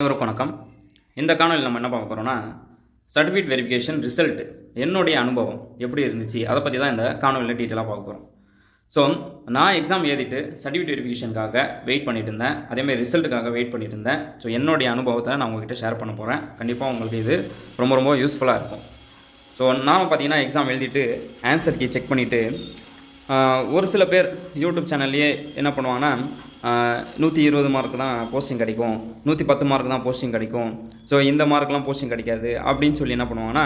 அனைவருக்கும் வணக்கம். இந்த காணொலியில் நம்ம என்ன பார்க்க போகிறோம்னா சர்டிஃபிகேட் வெரிஃபிகேஷன் ரிசல்ட் என்னுடைய அனுபவம் எப்படி இருந்துச்சு அதை பற்றி தான் இந்த காணொலியில் டீட்டெயிலாக பார்க்க போகிறோம் ஸோ நான் எக்ஸாம் எழுதிட்டு சர்டிஃபிகேட் வெரிஃபிகேஷனுக்காக வெயிட் பண்ணிட்டு இருந்தேன். அதேமாதிரி ரிசல்ட்டுக்காக வெயிட் பண்ணிட்டு இருந்தேன். ஸோ என்னுடைய அனுபவத்தை நான் உங்ககிட்ட ஷேர் பண்ண போகிறேன் கண்டிப்பாக உங்களுக்கு இது ரொம்ப ரொம்ப யூஸ்ஃபுல்லாக இருக்கும். ஸோ நாம் பார்த்தீங்கன்னா எக்ஸாம் எழுதிட்டு ஆன்சர் கீ செக் பண்ணிவிட்டு ஒரு சில பேர் யூடியூப் சேனல்லையே என்ன பண்ணுவாங்கன்னா நூற்றி இருபது மார்க் தான் போஸ்டிங் கிடைக்கும். நூற்றி பத்து மார்க் தான் போஸ்டிங் கிடைக்கும். ஸோ இந்த மார்க்லாம் போஸ்டிங் கிடைக்காது. அப்படின்னு சொல்லி என்ன பண்ணுவாங்கன்னா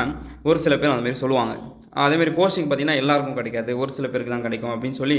ஒரு சில பேர் அந்தமாரி சொல்லுவாங்க. அதேமாரி போஸ்டிங் பார்த்தீங்கன்னா எல்லாருக்கும் கிடைக்காது. ஒரு சில பேருக்கு தான் கிடைக்கும் அப்படின்னு சொல்லி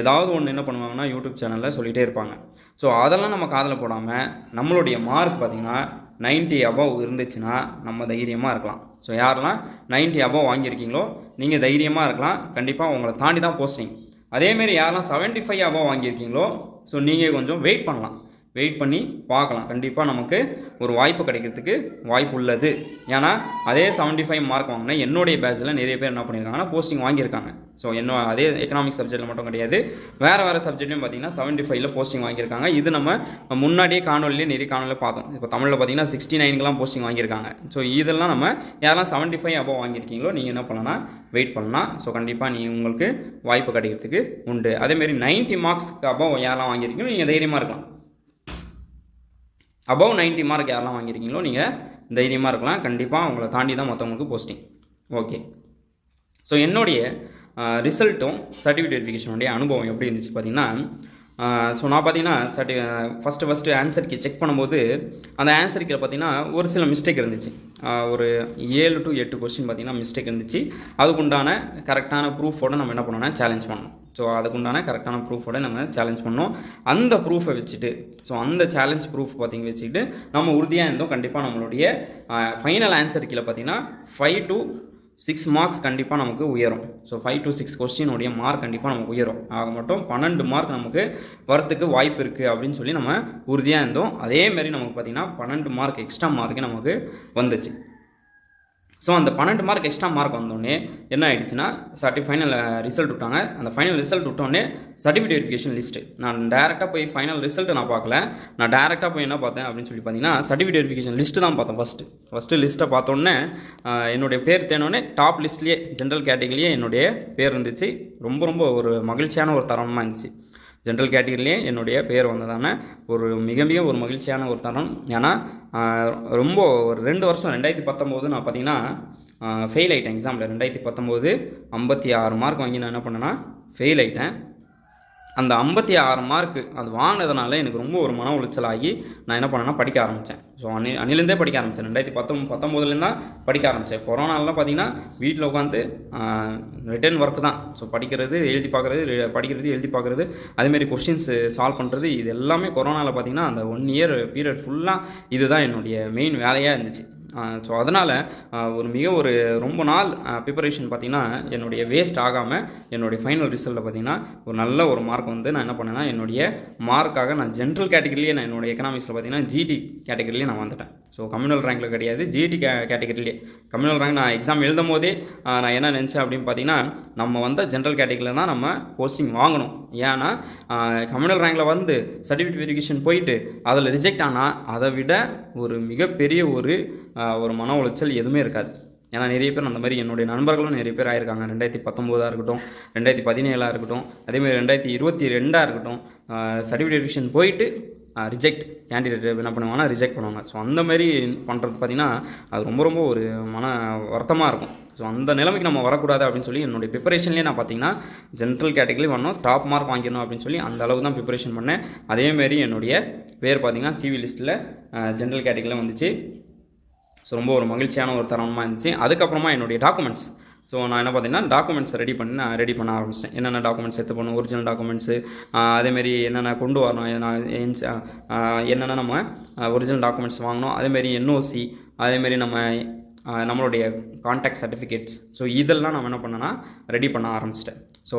ஏதாவது ஒன்று என்ன பண்ணுவாங்கன்னா யூடியூப் சேனலில் சொல்லிகிட்டே இருப்பாங்க. ஸோ அதெல்லாம் நம்ம காதில் போடாமல் நம்மளுடைய மார்க் பார்த்தீங்கன்னா 90 அபவ் இருந்துச்சுன்னா நம்ம தைரியமாக இருக்கலாம். ஸோ யாரெல்லாம் 90 அபவ் வாங்கியிருக்கீங்களோ நீங்கள் தைரியமாக இருக்கலாம். கண்டிப்பாக உங்களை தாண்டி தான் போஸ்டிங் அதேமாரி யாரெல்லாம் 75 ஃபைவ் அபவ் வாங்கியிருக்கீங்களோ ஸோ நீங்கள் கொஞ்சம் வெயிட் பண்ணலாம். வெயிட் பண்ணி பார்க்கலாம். கண்டிப்பாக நமக்கு ஒரு வாய்ப்பு கிடைக்கிறதுக்கு வாய்ப்பு உள்ளது. ஏன்னா அதே 75 ஃபைவ் மார்க் வாங்கினா என்னுடைய பேட்சில் நிறைய பேர் என்ன பண்ணியிருக்காங்கன்னா போஸ்டிங் வாங்கியிருக்காங்க. ஸோ என்ன அதே எக்கனாமிக் சப்ஜெக்ட்டில் மட்டும் கிடையாது. வேறு வேறு சப்ஜெக்ட்லையும் பார்த்தீங்கன்னா 75 ஃபைவ்ல போஸ்டிங் வாங்கியிருக்காங்க. இது நம்ம முன்னாடியே காணொலியே நிறைய காணொலியில் பார்த்தோம். இப்போ தமிழில் பார்த்தீங்கன்னா சிக்ஸ்டி நைனுக்குலாம் போஸ்டிங் வாங்கியிருக்காங்க. ஸோ இதெல்லாம் நம்ம யாரெல்லாம் 75 ஃபைவ் அபோவ் வாங்கியிருக்கீங்களோ நீங்கள் என்ன பண்ணலாம் வெயிட் பண்ணலாம். ஸோ கண்டிப்பாக நீ உங்களுக்கு வாய்ப்பு கிடைக்கிறதுக்கு உண்டு. அதேமாரி 90 மார்க்ஸ்க்கு அபோவ் யாரெல்லாம் வாங்கியிருக்கீங்களோ நீங்கள் தைரியமாக இருக்கலாம். அபவ் 90 மார்க் யாரெல்லாம் வாங்கியிருக்கீங்களோ நீங்கள் தைரியமாக இருக்கலாம். கண்டிப்பாக உங்களை தாண்டி தான் மற்றவங்களுக்கு போஸ்டிங் ஓகே ஸோ என்னுடைய ரிசல்ட்டும் சர்டிஃபிகேட் வெரிஃபிகேஷனுடைய அனுபவம் எப்படி இருந்துச்சு பார்த்தீங்கன்னா ஸோ நான் பார்த்தீங்கன்னா thirty first first answer key check பண்ணும்போது அந்த ஆன்சர் கீழே பார்த்தீங்கன்னா ஒரு சில மிஸ்டேக் இருந்துச்சு. ஒரு ஏழு டு எட்டு கொஸ்டின் பார்த்தீங்கன்னா மிஸ்டேக் இருந்துச்சு. அதுக்குண்டான கரெக்டான ப்ரூஃபோட நம்ம என்ன பண்ணோம்னா சேலஞ்ச் பண்ணணும். ஸோ அதுக்குண்டான கரெக்டான ப்ரூஃபோட நம்ம சேலஞ்ச் பண்ணோம். அந்த ப்ரூஃபை வச்சுட்டு ஸோ அந்த சேலஞ்ச் ப்ரூஃப் பார்த்தீங்க வச்சுக்கிட்டு நம்ம உறுதியாக இருந்தோம். கண்டிப்பாக நம்மளுடைய ஃபைனல் ஆன்சர் கீழே பார்த்தீங்கன்னா ஃபைவ் டு சிக்ஸ் மார்க்ஸ் கண்டிப்பாக நமக்கு உயரும். ஸோ ஃபைவ் டு சிக்ஸ் கொஸ்டினுடைய மார்க் கண்டிப்பாக நமக்கு உயரும். ஆக மட்டும் பன்னெண்டு மார்க் நமக்கு வரத்துக்கு வாய்ப்பு இருக்குது அப்படின்னு சொல்லி நம்ம உறுதியாக இருந்தோம். அதேமாரி நமக்கு பார்த்திங்கன்னா பன்னெண்டு மார்க் எக்ஸ்ட்ரா மார்க்கு நமக்கு வந்துச்சு. ஸோ அந்த பன்னெண்டு மார்க் எக்ஸ்ட்ரா மார்க் வந்தோடனே என்ன ஆயிடுச்சுன்னா சர்டி ஃபைனல் ரிசல்ட் விட்டாங்க. அந்த ஃபைனல் ரிசல்ட் விட்டோடனே சர்டிஃபிகேட் வெரிஃபிகேஷன் லிஸ்ட்டு நான் டேரெக்டாக போய் ஃபைனல் ரிசல்ட் நான் பார்க்கல. நான் டேரெக்டாக போய் என்ன பார்த்தேன் அப்படின்னு சொல்லி பார்த்தீங்கன்னா சர்டிஃபிகேட் வெரிஃபிகேஷன் லிஸ்ட்டு தான் பார்த்தேன் ஃபஸ்ட்டு ஃபஸ்ட்டு லிஸ்ட்டை பார்த்தோன்னே என்னுடைய பேர் தேனோடனே டாப் லிஸ்ட்லேயே ஜென்ரல் கேட்டகரிலேயே என்னுடைய பேர் இருந்துச்சு. ரொம்ப ரொம்ப ஒரு மகிழ்ச்சியான ஒரு தரமாக இருந்துச்சு. ஜென்ரல் கேட்டகரியிலே என்னுடைய பேர் வந்ததான ஒரு மிக மிக ஒரு மகிழ்ச்சியான ஒரு தருணம். ஏன்னா ரொம்ப ஒரு ரெண்டு வருஷம் ரெண்டாயிரத்தி பத்தொம்போது நான் பார்த்தீங்கன்னா ஃபெயில் ஆகிட்டேன் எக்ஸாமில் ரெண்டாயிரத்தி பத்தொம்போது ஐம்பத்தி ஆறு மார்க் வாங்கி நான் என்ன பண்ணேன்னா ஃபெயில் ஆகிட்டேன் அந்த ஐம்பத்தி ஆறு மார்க்கு அது வாங்கினதுனால எனக்கு ரொம்ப ஒரு மன உளைச்சலாகி நான் என்ன பண்ணேன்னா படிக்க ஆரம்பித்தேன் ஸோ அனி அணிலேருந்தே படிக்க ஆரம்பித்தேன் ரெண்டாயிரத்தி பத்தொம் பத்தொம்போதுலேருந்து தான் படிக்க ஆரம்பித்தேன் கொரோனாலாம் பார்த்தீங்கன்னா வீட்டில் உட்காந்து ரிட்டர்ன் ஒர்க் தான். ஸோ படிக்கிறது எழுதி பார்க்குறது படிக்கிறது எழுதி பார்க்குறது அதேமாரி கொஷின்ஸ் சால்வ் பண்ணுறது இது எல்லாமே கொரோனாவில் பார்த்தீங்கன்னா அந்த ஒன் இயர் பீரியட் ஃபுல்லாக இதுதான் என்னுடைய மெயின் வேலையாக இருந்துச்சு. ஸோ அதனால் ஒரு மிக ஒரு ரொம்ப நாள் ப்ரிப்பரேஷன் பார்த்திங்கன்னா என்னுடைய வேஸ்ட் ஆகாமல் என்னுடைய ஃபைனல் ரிசல்ட்டில் பார்த்தீங்கன்னா ஒரு நல்ல ஒரு மார்க் வந்து நான் என்ன பண்ணேன்னா என்னுடைய மார்க்காக நான் ஜென்ரல் கேட்டகரிலேயே நான் என்னுடைய எக்கனாமிக்ஸில் பார்த்தீங்கன்னா ஜிடி கேட்டகரிலேயே நான் வந்துட்டேன். ஸோ கம்யூனல் ரேங்கில் கிடையாது ஜிடி கே கேட்டகரிலேயே கம்யூனல் ரேங்க் நான் எக்ஸாம் எழுதும் போதே நான் என்ன நினச்சேன் அப்படின்னு பார்த்தீங்கன்னா நம்ம வந்த ஜென்ரல் கேட்டகரியில் தான் நம்ம போஸ்டிங் வாங்கணும். ஏன்னா கம்யூனல் ரேங்கில் வந்து சர்டிஃபிகேட் வெரிஃபிகேஷன் போயிட்டு அதில் ரிஜெக்ட் ஆனால் அதை விட ஒரு மிகப்பெரிய ஒரு ஒரு மன உளைச்சல் எதுவுமே இருக்காது. ஏன்னா நிறைய பேர் அந்த மாதிரி என்னுடைய நண்பர்களும் நிறைய பேர் ஆயிருக்காங்க. ரெண்டாயிரத்தி பத்தொம்போதாக இருக்கட்டும் ரெண்டாயிரத்தி பதினேழாக இருக்கட்டும் அதேமாதிரி ரெண்டாயிரத்தி இருபத்தி ரெண்டாக இருக்கட்டும் சர்டிஃபிகேட் போயிட்டு ரிஜெக்ட் கேண்டிடேட் என்ன பண்ணுவாங்கன்னா ரிஜெக்ட் பண்ணுவாங்க. ஸோ அந்த மாதிரி பண்ணுறது பார்த்திங்கன்னா அது ரொம்ப ரொம்ப ஒரு மன வருத்தமாக இருக்கும். ஸோ அந்த நிலைமைக்கு நம்ம வரக்கூடாது அப்படின்னு சொல்லி என்னுடைய ப்ரிப்பரேஷன்லேயே நான் பார்த்தீங்கன்னா ஜென்ரல் கேட்டகரி வரணும் டாப் மார்க் வாங்கிடணும் அப்படின்னு சொல்லி அந்த அளவுக்கு தான் ப்ரிப்பரேஷன் பண்ணேன். அதேமாரி என்னுடைய பேர் பார்த்தீங்கன்னா சிவி லிஸ்ட்டில் ஜென்ரல் கேட்டகரியில் வந்துச்சு. ஸோ ரொம்ப ஒரு மகிழ்ச்சியான ஒரு தருணமாக இருந்துச்சு. அதுக்கப்புறமா என்னுடைய டாக்குமெண்ட்ஸ் ஸோ நான் என்ன பார்த்தீங்கன்னா டாக்குமெண்ட்ஸ் ரெடி பண்ணி நான் ரெடி பண்ண ஆரம்பிச்சிட்டேன். என்னென்ன டாக்குமெண்ட்ஸ் எடுத்து போகணும் ஒரிஜினல் டாக்குமெண்ட்ஸு அதேமாரி என்னென்ன கொண்டு வரணும் என்னென்ன நம்ம ஒரிஜினல் டாக்குமெண்ட்ஸ் வாங்கணும் அதேமாரி என்ஓசி அதேமாரி நம்ம நம்மளுடைய கான்டாக்ட் சர்டிஃபிகேட்ஸ் ஸோ இதெல்லாம் நம்ம என்ன பண்ணேன்னா ரெடி பண்ண ஆரம்பிச்சிட்டேன். ஸோ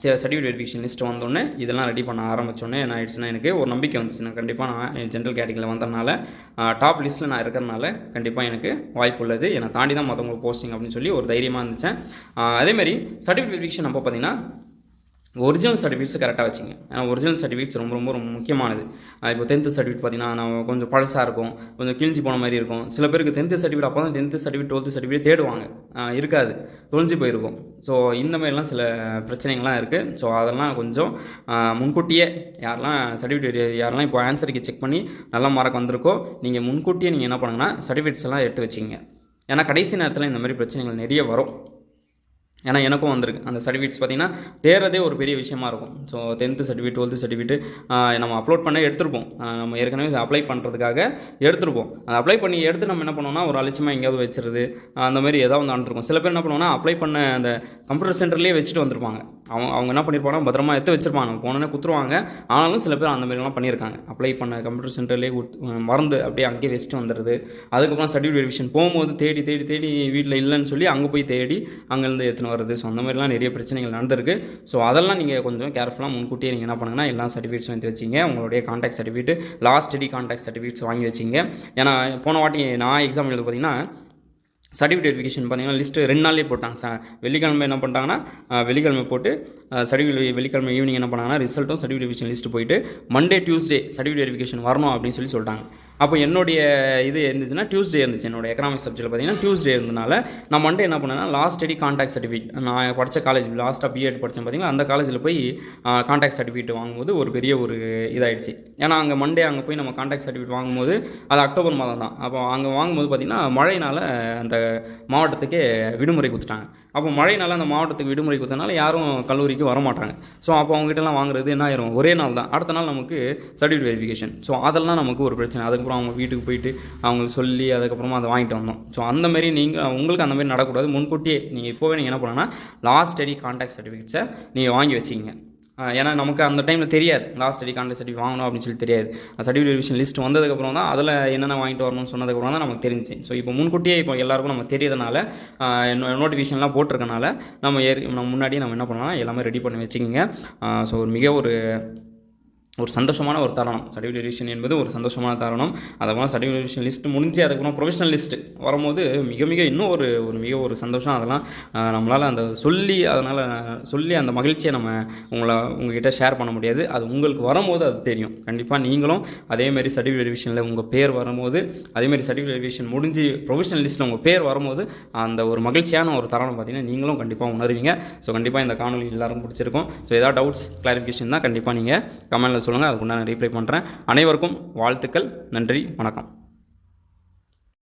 சர்டிஃபிகேட் வெரிஃபிகேஷன் லிஸ்ட் வந்தோடனே இதெல்லாம் ரெடி பண்ண ஆரம்பித்தோடனே என்ன ஆயிடுச்சுன்னா எனக்கு ஒரு நம்பிக்கை வந்துச்சு நான் கண்டிப்பாக நான் ஜென்ரல் கேட்டகரியில் வந்ததுனால டாப் லிஸ்ட்டில் நான் இருக்கிறனால கண்டிப்பாக எனக்கு வாய்ப்பு உள்ளது. என்னை தாண்டி தான் மற்றவங்களுக்கு போஸ்டிங் அப்படின்னு சொல்லி ஒரு தைரியமாக இருந்துச்சேன். அதேமாதிரி அதேமாரி சர்டிஃபிகேட் வெரிஃபிகேஷன் அப்போ பார்த்தீங்கன்னா ஒரிஜினல் சர்டிஃபிகேட்ஸ் கரெக்டாக வச்சுங்க. ஏன்னா ஒரிஜினல் சர்டிஃபிகேட்ஸ் ரொம்ப ரொம்ப ரொம்ப முக்கியமானது. இப்போ டென்த்து சர்டிஃபிகேட் பார்த்தீங்கன்னா நான் கொஞ்சம் பழசாக இருக்கும். கொஞ்சம் கிழிஞ்சு போன மாதிரி இருக்கும். சில பேருக்கு டென்த்து சர்டிஃபிகேட் அப்போ தான் டென்த்து சர்டிஃபிகேட் டுவெல்த்து சர்டிஃபிகேட் தேடுவாங்க. இருக்காது. தொலைஞ்சு போயிருக்கும். ஸோ இந்த மாதிரிலாம் சில பிரச்சனைகள்லாம் இருக்குது ஸோ அதெல்லாம் கொஞ்சம் முன்கூட்டியே யாரெல்லாம் சர்டிஃபிகேட் யாரெல்லாம் இப்போ ஆன்சருக்கு செக் பண்ணி நல்ல மார்க் வந்திருக்கோ நீங்கள் முன்கூட்டியே நீங்கள் என்ன பண்ணுங்கன்னா சர்டிஃபிகேட்ஸ் எல்லாம் எடுத்து வச்சிங்க ஏன்னா கடைசி நேரத்தில் இந்த மாதிரி பிரச்சனைகள் நிறைய வரும். ஏன்னா எனக்கும் வந்திருக்கு. அந்த சர்டிஃபிகேட்ஸ் பார்த்தீங்கன்னா தேர்றதே ஒரு பெரிய விஷயமா இருக்கும். So tenth certificate twelfth certificate நம்ம அப்லோட் பண்ண எடுத்திருப்போம். நம்ம ஏற்கனவே அப்ளை பண்ணுறதுக்காக எடுத்திருப்போம். அதை அப்ளை பண்ணி எடுத்து நம்ம என்ன பண்ணுவோம்னா ஒரு அலட்சியமாக எங்கேயாவது வச்சிருது அந்த மாதிரி ஏதாவது வந்து நடந்திருக்கும் சில பேர் என்ன பண்ணுவோம்னா அப்ளை பண்ண அந்த கம்ப்யூட்டர் சென்டர்லேயே வச்சுட்டு வந்திருப்பாங்க. அவங்க அவங்க என்ன பண்ணியிருப்பாங்கன்னா பத்திரமா எடுத்து வச்சிருப்பாங்க. நம்ம போனோன்னே குத்துருவாங்க. ஆனாலும் சில பேர் அந்த மாதிரிலாம் பண்ணியிருக்காங்க அப்ளை பண்ண கம்ப்யூட்டர் சென்டர்லேயே மறந்து அப்படியே அங்கேயே வச்சுட்டு வந்துடுது அதுக்கப்புறம் சர்டிஃபிகேட் வெரிஃபிகேஷன் போகும்போது தேடி தேடி தேடி வீட்டில் இல்லைன்னு சொல்லி அங்கே போய் தேடி அங்கேருந்து எடுத்துன்னு வருது ஸோ அந்த மாதிரிலாம் நிறைய பிரச்சனைகள் நடந்திருக்கு. ஸோ அதெல்லாம் நீங்கள் கொஞ்சம் கேர்ஃபுல்லாக முன்கூட்டியே நீங்கள் என்ன பண்ணுங்கன்னா எல்லா சர்டிஃபிகேட்ஸும் எடுத்து வச்சிங்க. உங்களுடைய conduct certificate last study conduct certificates வாங்கி வச்சிங்க. ஏன்னா போன வாட்டி நான் எக்ஸாம் எழுத பார்த்தீங்கன்னா சர்டிஃபிகேட் வெரிஃபிகேஷன் பார்த்தீங்கன்னா லிஸ்ட்டு ரெண்டு நாள்லேயே போட்டாங்க சார் வெள்ளிக்கிழமை என்ன பண்ணிட்டாங்கன்னா வெள்ளிக்கிழமை போட்டு சர்டிஃபிகேட் வெள்ளிக்கிழமை ஈவினிங் என்ன பண்ணாங்கன்னா ரிசல்ட்டும் சர்டிஃபிகேட் வெரிஃபிகேஷன் லிஸ்ட்டு போயிட்டு மண்டே டியூஸ்டே சர்டிஃபிகேட் வெரிஃபிகேஷன் வரணும் அப்படின்னு சொல்லி சொல்லிட்டாங்க. அப்போ என்னுடைய இது இருந்துச்சுன்னா டியூஸ்டே இருந்துச்சு. என்னோட எக்கனாமிக்ஸ் சப்ஜெக்ட்டில் பார்த்தீங்கன்னா டியூஸ்டே இருந்தனால நான் மண்டே என்ன பண்ணேன்னா லாஸ்ட் ஸ்டடி கான்டாக்ட் சர்டிஃபிகேட் நான் படித்த காலேஜ் லாஸ்ட்டாக பிஎட் படித்தேன் பார்த்தீங்கன்னா அந்த காலேஜில் போய் கான்டாக்ட் சர்டிஃபிகேட் வாங்கும்போது ஒரு பெரிய ஒரு இதாகிடுச்சு ஏன்னா அங்கே மண்டே அங்கே போய் நம்ம கான்டாக்ட் சர்டிஃபிகேட் வாங்கும்போது அது அக்டோபர் மாதம் தான். அப்போ அங்கே வாங்கும்போது பார்த்தீங்கன்னா மழையினால் அந்த மாவட்டத்துக்கே விடுமுறை கொடுத்துட்டாங்க. அப்போ மழையினால் அந்த மாவட்டத்துக்கு விடுமுறை கொடுத்தனால யாரும் கல்லூரிக்கு வர மாட்டாங்க. ஸோ அப்போ அவங்ககிட்டலாம் வாங்குறது என்ன ஆயிரும்? ஒரே நாள் தான். அடுத்த நாள் நமக்கு சர்டிஃபிகேட் வெரிஃபிகேஷன் ஸோ அதெல்லாம் நமக்கு ஒரு பிரச்சனை. அதுக்கப்புறம் அவங்க வீட்டுக்கு போயிட்டு அவங்களுக்கு சொல்லி அதுக்கப்புறமா அதை வாங்கிட்டு வந்தோம். ஸோ அந்த மாதிரி நீங்கள் உங்களுக்கு அந்த மாதிரி நடக்கக்கூடாது. முன்கூட்டியே நீங்கள் இப்போவே நீங்கள் என்ன பண்ணணும்னா லாஸ்ட் ஸ்டடி கான்டாக்ட் சர்டிஃபிகேட்ஸை நீங்கள் வாங்கி வச்சிங்க ஏன்னா நமக்கு அந்த டைமில் தெரியாது. லாஸ்ட் ஸ்டடி கான்டாக்ட் சர்டிஃபிகேட் வாங்கணும் அப்படின்னு சொல்லி தெரியாது. சர்டிஃபிகேட் விஷயம் லிஸ்ட் வந்ததுக்கப்புறம் தான் அதில் என்னென்ன வாங்கிட்டு வரணும்னு சொன்னதுக்கப்புறம் தான் நமக்கு தெரிஞ்சுச்சு. ஸோ இப்போ முன்கூட்டியே இப்போ எல்லாருக்கும் நம்ம தெரியறதுனால நோட்டிஃபிகேஷன்லாம் போட்டிருக்கனால நம்ம ஏறி நம்ம முன்னாடியே நம்ம என்ன பண்ணலாம் எல்லாமே ரெடி பண்ணி வச்சுக்கோங்க. ஸோ ஒரு மிக ஒரு ஒரு சந்தோஷமான ஒரு தருணம். சர்டிஃபிகேட் ரிவிஷன் என்பது ஒரு சந்தோஷமான தருணம். அதெல்லாம் சர்டிஃபிகேட் ரிவிஷன் லிஸ்ட் முடிஞ்சு அதுக்கப்புறம் ப்ரொஃபஷனல் லிஸ்ட் வரும்போது மிக மிக இன்னும் ஒரு ஒரு மிக ஒரு சந்தோஷம் அதெல்லாம் நம்மளால் அந்த சொல்லி அதனால் சொல்லி அந்த மகிழ்ச்சியை நம்ம உங்களை உங்ககிட்ட ஷேர் பண்ண முடியாது. அது உங்களுக்கு வரும்போது அது தெரியும். கண்டிப்பாக நீங்களும் அதேமாரி சர்டிஃபிகேட் ரிவிஷனில் உங்கள் பேர் வரும்போது அதேமாரி சர்டிஃபிகேட் ரிவிஷன் முடிஞ்சு ப்ரொஃபஷனல் லிஸ்ட்டில் உங்கள் பேர் வரும்போது அந்த ஒரு மகிழ்ச்சியான ஒரு தருணம் பார்த்தீங்கன்னா நீங்களும் கண்டிப்பாக உணர்வீங்க. ஸோ கண்டிப்பாக இந்த காணொலி எல்லாரும் பிடிச்சிருக்கும். ஸோ ஏதாவது டவுட்ஸ் கிளாரிஃபிகேஷன் தான் கண்டிப்பாக நீங்கள் கமெண்ட்டில் சொல்லுங்கள் அதுக்குண்டான ரீப்ளை பண்ணுறேன் அனைவருக்கும் வாழ்த்துக்கள் நன்றி வணக்கம்.